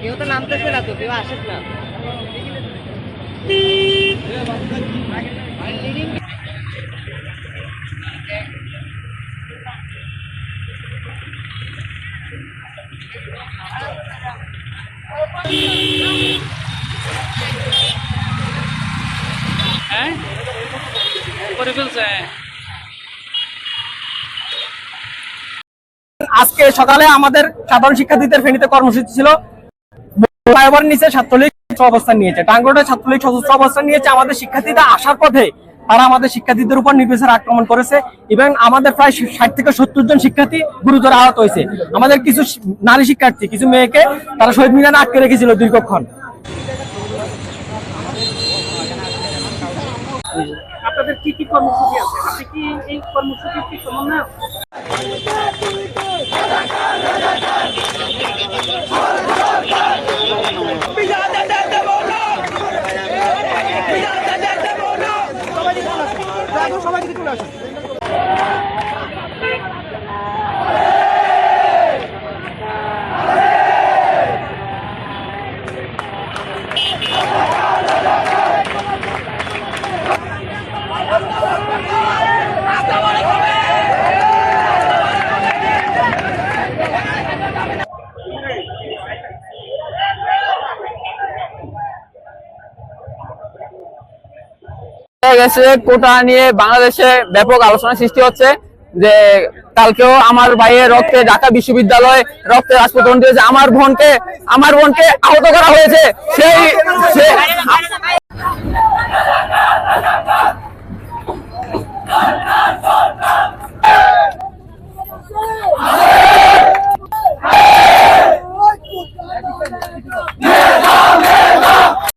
কেউ তো নামতেছে না তো কেউ আসেন না হ্যাঁ? ফেলছে আজকে সকালে আমাদের সাধারণ শিক্ষার্থীদের ফেনীতে কর্মসূচি ছিল। ফ্লাইওভার নিচে ছাত্রলীগ অবস্থান নিয়েছে। টাঙ্গরোডে ছাত্রলীগ সদস্য অবস্থান নিয়েছে। আমাদের শিক্ষার্থীরা আসার পথে তারা আমাদের শিক্ষার্থীদের উপর নির্বিচার আক্রমণ করেছে এবং আমাদের প্রায় ষাট থেকে সত্তর জন শিক্ষার্থী গুরুতর আহত হয়েছে। আমাদের কিছু নারী শিক্ষার্থী, কিছু মেয়েকে তারা শহীদ মিনারে আটকে রেখেছিল দীর্ঘক্ষণ আপনাদের কি কি কর্মসূচি আছে? আপনি কি এই কর্মসূচির কি সমন্বয় Gracias. গেছে, কোটা নিয়ে বাংলাদেশে ব্যাপক আলোচনা সৃষ্টি হচ্ছে যে কালকেও আমার ভাইয়ের রক্তে ঢাকা বিশ্ববিদ্যালয় রক্তে রাজপথ দিয়েছে আমার বোনকে আমার বোনকে আহত করা হয়েছে। সেই